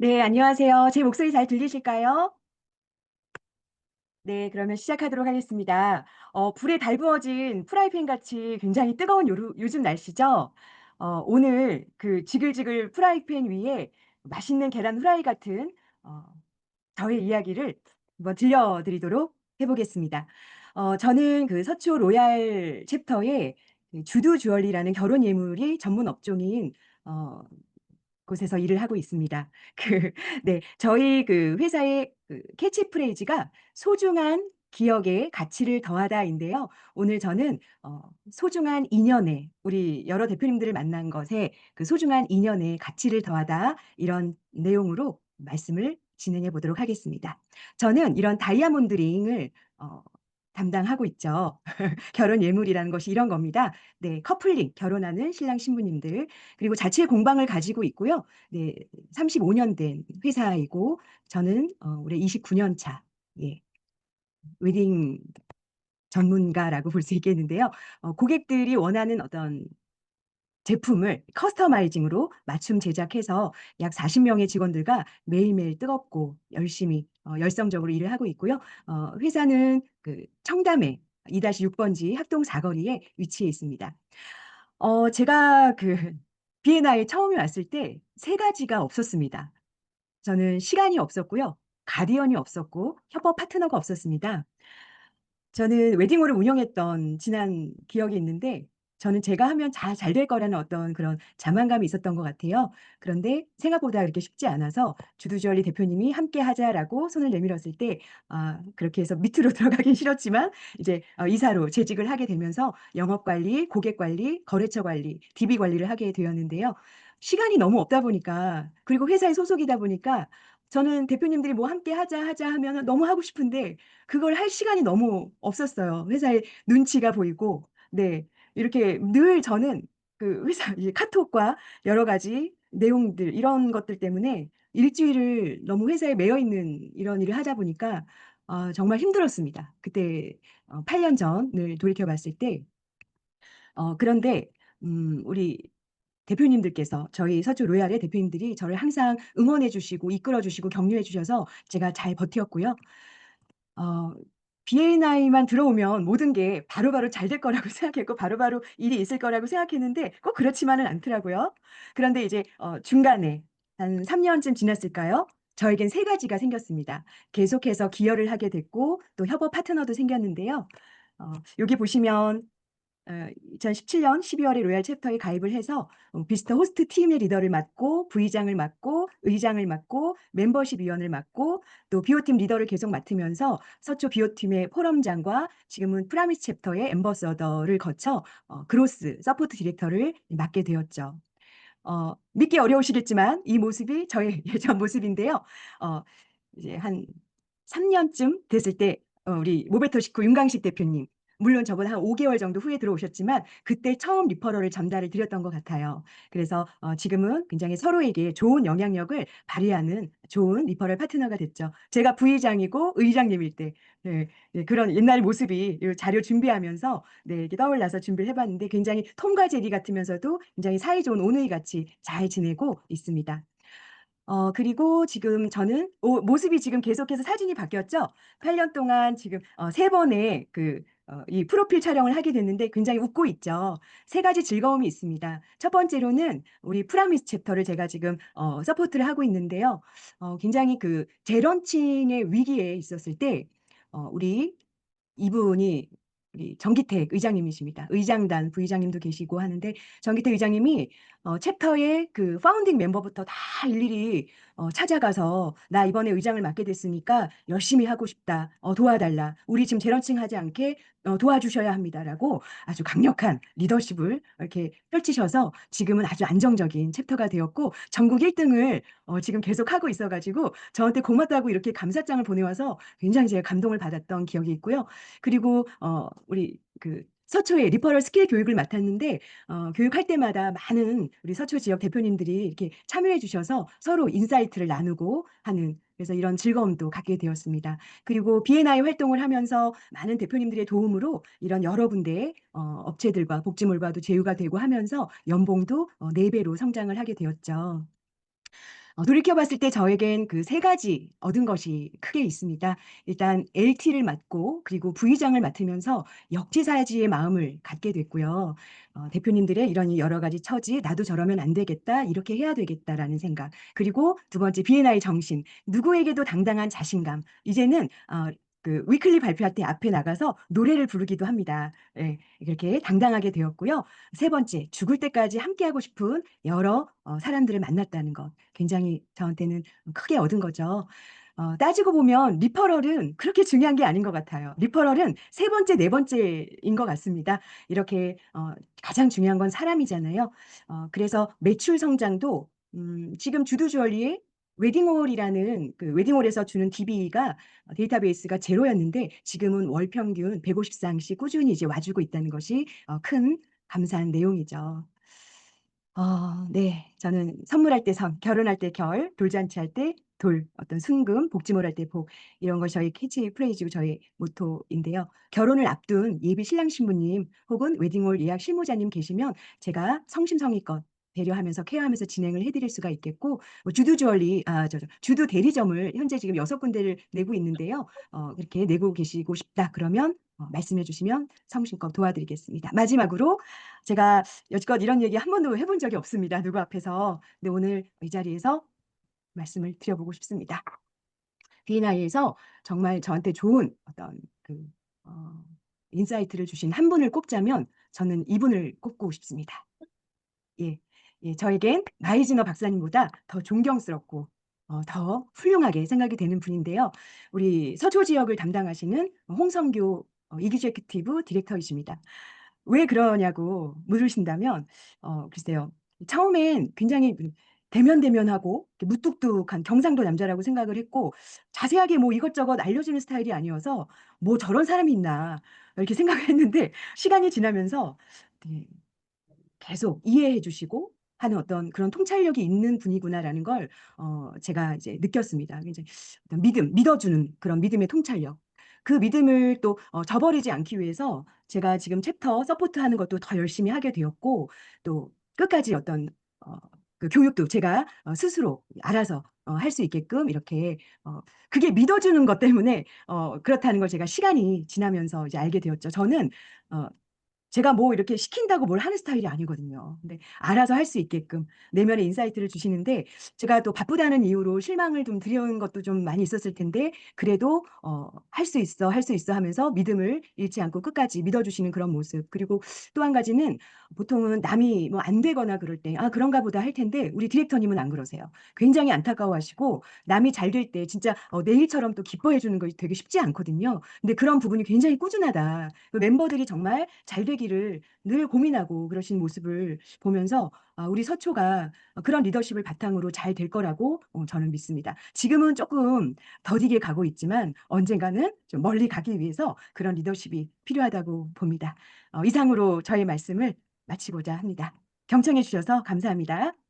네, 안녕하세요. 제 목소리 잘 들리실까요? 네, 그러면 시작하도록 하겠습니다. 어, 불에 달구어진 프라이팬 같이 굉장히 뜨거운 요르 요즘 날씨죠? 어, 오늘 그 지글지글 프라이팬 위에 맛있는 계란 후라이 같은 어, 저의 이야기를 한번 들려드리도록 해 보겠습니다. 어, 저는 그 서초 로얄 챕터의 그 주두 주얼리라는 결혼 예물이 전문 업종인 어, 곳에서 일을 하고 있습니다. 그 네. 저희 그 회사의 그 캐치프레이즈가 "소중한 기억에 가치를 더하다."인데요. 오늘 저는 어 소중한 인연에 우리 여러 대표님들을 만난 것에 그 "소중한 인연에 가치를 더하다." 이런 내용으로 말씀을 진행해 보도록 하겠습니다. 저는 이런 다이아몬드 링을 어 담당하고 있죠. 결혼 예물이라는 것이 이런 겁니다. 네. 커플링 결혼하는 신랑 신부님들 그리고 자체 공방을 가지고 있고요. 네. 35년 된 회사이고 저는 어 올해 29년 차 예 웨딩 전문가라고 볼 수 있겠는데요. 어 고객들이 원하는 어떤 제품을 커스터마이징으로 맞춤 제작해서 약 40 명의 직원들과 매일매일 뜨겁고 열심히 어 열성적으로 일을 하고 있고요. 어 회사는 그 청담에 2-6 번지 학동 사거리에 위치해 있습니다. 어 제가 그 비엔나에 처음에 왔을 때 세 가지가 없었습니다. 저는 시간이 없었고요. 가디언이 없었고 협업 파트너가 없었습니다. 저는 웨딩홀을 운영했던 지난 기억이 있는데 저는 제가 하면 다잘될 거라는 어떤 그런 자만감이 있었던 것 같아요. 그런데 생각보다 그렇게 쉽지 않아서 주두주얼리 대표님이 "함께 하자."라고 손을 내밀었을 때 아 그렇게 해서 밑으로 들어가긴 싫었지만 이제 어 이사로 재직을 하게 되면서 영업 관리, 고객 관리, 거래처 관리, DB 관리를 하게 되었는데요. 시간이 너무 없다 보니까 그리고 회사에 소속이다 보니까 저는 대표님들이 뭐 "함께 하자, 하자." 하면은 너무 하고 싶은데 그걸 할 시간이 너무 없었어요. 회사의 눈치가 보이고 네. 이렇게 늘 저는 그 회사 카톡과 여러 가지 내용들 이런 것들 때문에 일주일을 너무 회사에 매여 있는 이런 일을 하다 보니까 아 정말 힘들었습니다. 그때 어 8년 전을 돌이켜 봤을 때 어 그런데 음 우리 대표님들께서 저희 서초 로얄의 대표님들이 저를 항상 응원해 주시고 이끌어 주시고 격려해 주셔서 제가 잘 버텼고요. 어 B&I만 들어오면 모든 게 바로바로 잘 될 거라고 생각했고 바로바로 일이 있을 거라고 생각했는데 꼭 그렇지만은 않더라고요. 그런데 이제 어 중간에 한 3 년쯤 지났을까요? 저에겐 세 가지가 생겼습니다. 계속해서 기여를 하게 됐고 또 협업 파트너도 생겼는데요. 어 여기 보시면 어 2017년 12 월에 로얄 챕터에 가입을 해서 어 비스터 호스트 팀의 리더를 맡고 부의장을 맡고 의장을 맡고 멤버십 위원을 맡고 또 비오팀 리더를 계속 맡으면서 서초 비오팀의 포럼장과 지금은 프라미스 챕터의 앰버서더를 거쳐 어 그로스 서포트 디렉터를 맡게 되었죠. 어 믿기 어려우시겠지만 이 모습이 저의 예전 모습인데요. 어 이제 한 3 년쯤 됐을 때어 우리 모베토 식구 윤강식 대표님 물론 저보다 한 5 개월 정도 후에 들어오셨지만 그때 처음 리퍼럴을 전달을 드렸던 것 같아요. 그래서 어 지금은 굉장히 서로에게 좋은 영향력을 발휘하는 좋은 리퍼럴 파트너가 됐죠. 제가 부의장이고 의장님일 때 네 네 그런 옛날 모습이 요 자료 준비하면서 네 이렇게 떠올라서 준비를 해 봤는데 굉장히 톰과 제리 같으면서도 굉장히 사이좋은 오누이 같이 잘 지내고 있습니다. 어 그리고 지금 저는 오 모습이 지금 계속해서 사진이 바뀌었죠. 8년 동안 지금 어3 번의 그 어 이 프로필 촬영을 하게 됐는데 굉장히 웃고 있죠. 세 가지 즐거움이 있습니다. 첫 번째로는 우리 프라미스 챕터를 제가 지금 어 서포트를 하고 있는데요. 어 굉장히 그 재런칭의 위기에 있었을 때 어 우리 이분이 우리 정기택 의장님이십니다. 의장단 부의장님도 계시고 하는데 정기택 의장님이 어 챕터의 그 파운딩 멤버부터 다 일일이 어 찾아가서 "나 이번에 의장을 맡게 됐으니까 열심히 하고 싶다. 어 도와달라. 우리 지금 재런칭 하지 않게 어 도와주셔야 합니다."라고 아주 강력한 리더십을 이렇게 펼치셔서 지금은 아주 안정적인 챕터가 되었고 전국 1 등을 어 지금 계속 하고 있어 가지고 저한테 고맙다고 이렇게 감사장을 보내와서 굉장히 제가 감동을 받았던 기억이 있고요. 그리고 어 우리 그 서초에 리퍼럴 스킬 교육을 맡았는데 어 교육할 때마다 많은 우리 서초 지역 대표님들이 이렇게 참여해 주셔서 서로 인사이트를 나누고 하는 그래서 이런 즐거움도 갖게 되었습니다. 그리고 B&I 활동을 하면서 많은 대표님들의 도움으로 이런 여러 군데의 어 업체들과 복지몰과도 제휴가 되고 하면서 연봉도 어 4 배로 성장을 하게 되었죠. 어 돌이켜 봤을 때 저에겐 그3 가지 얻은 것이 크게 있습니다. 일단 LT를 맡고 그리고 부의장을 맡으면서 역지사지의 마음을 갖게 됐고요. 어 대표님들의 이런 여러 가지 처지 '나도 저러면 안 되겠다. 이렇게 해야 되겠다.'라는 생각. 그리고 두 번째 B&I 정신. 누구에게도 당당한 자신감. 이제는 어 그 위클리 발표할 때 앞에 나가서 노래를 부르기도 합니다. 예. 그렇게 당당하게 되었고요. 세 번째 죽을 때까지 함께하고 싶은 여러 어 사람들을 만났다는 것. 굉장히 저한테는 크게 얻은 거죠. 어 따지고 보면 리퍼럴은 그렇게 중요한 게 아닌 것 같아요. 리퍼럴은 세 번째, 네 번째인 것 같습니다. 이렇게 어 가장 중요한 건 사람이잖아요. 어 그래서 매출 성장도 음 지금 주도 주얼리의 웨딩홀이라는 그 웨딩홀에서 주는 DB가 어 데이터베이스가 0 였는데 지금은 월 평균 150 쌍씩 꾸준히 이제 와 주고 있다는 것이 어 큰 감사한 내용이죠. 어 네. 저는 선물할 때 선, 결혼할 때 결, 돌잔치 할 때 돌, 어떤 순금, 복지몰 할 때 복 이런 것이 저희 캐치 프레이즈고 저희 모토인데요. 결혼을 앞둔 예비 신랑 신부님 혹은 웨딩홀 예약 실무자님 계시면 제가 성심성의껏 배려하면서 케어하면서 진행을 해 드릴 수가 있겠고 뭐 주도 주얼리 아 저 저 주도 대리점을 현재 지금 6 군데를 내고 있는데요. 어 "이렇게 내고 계시고 싶다." 그러면 어 말씀해 주시면 성심껏 도와드리겠습니다. 마지막으로 제가 여지껏 이런 얘기 한 번도 해본 적이 없습니다, 누구 앞에서. 근데 오늘 이 자리에서 말씀을 드려 보고 싶습니다. B&I에서 정말 저한테 좋은 어떤 그 어 인사이트를 주신 1 분을 꼽자면 저는 이분을 꼽고 싶습니다. 예. 예 저에겐 마이즈너 박사님보다 더 존경스럽고 어 더 훌륭하게 생각이 되는 분인데요. 우리 서초 지역을 담당하시는 홍성교 어 executive director이십니다. 왜 그러냐고 물으신다면 어 글쎄요. 처음엔 굉장히 그 대면대면하고 무뚝뚝한 경상도 남자라고 생각을 했고 자세하게 뭐 이것저것 알려주는 스타일이 아니어서 '뭐 저런 사람이 있나.' 이렇게 생각을 했는데 시간이 지나면서 네 계속 이해해 주시고 하는 어떤 그런 '통찰력이 있는 분이구나.'라는 걸 어 제가 이제 느꼈습니다. 이제 어떤 믿음, 믿어주는 그런 믿음의 통찰력. 그 믿음을 또 어 저버리지 않기 위해서 제가 지금 챕터 서포트하는 것도 더 열심히 하게 되었고 또 끝까지 어떤 어 그 교육도 제가 어 스스로 알아서 어 할 수 있게끔 이렇게 어 그게 믿어주는 것 때문에 어 그렇다는 걸 제가 시간이 지나면서 이제 알게 되었죠. 저는 어 제가 뭐 이렇게 시킨다고 뭘 하는 스타일이 아니거든요. 근데 알아서 할 수 있게끔 내면의 인사이트를 주시는데 제가 또 바쁘다는 이유로 실망을 좀 드린 것도 좀 많이 있었을 텐데 그래도 어 "할 수 있어, 할 수 있어." 하면서 믿음을 잃지 않고 끝까지 믿어주시는 그런 모습. 그리고 또1 가지는 보통은 남이 뭐 안 되거나 그럴 때 '아 그런가 보다.' 할 텐데 우리 디렉터님은 안 그러세요. 굉장히 안타까워하시고 남이 잘 될 때 진짜 어 내 일처럼 또 기뻐해 주는 것이 되게 쉽지 않거든요. 근데 그런 부분이 굉장히 꾸준하다. 그 멤버들이 정말 잘 되 기를 늘 고민하고 그러신 모습을 보면서 아 우리 서초가 어 그런 리더십을 바탕으로 잘 될 거라고 어 저는 믿습니다. 지금은 쪼끔 더디게 가고 있지만 언젠가는 좀 멀리 가기 위해서 그런 리더십이 필요하다고 봅니다. 어 이상으로 저의 말씀을 마치고자 합니다. 경청해 주셔서 감사합니다.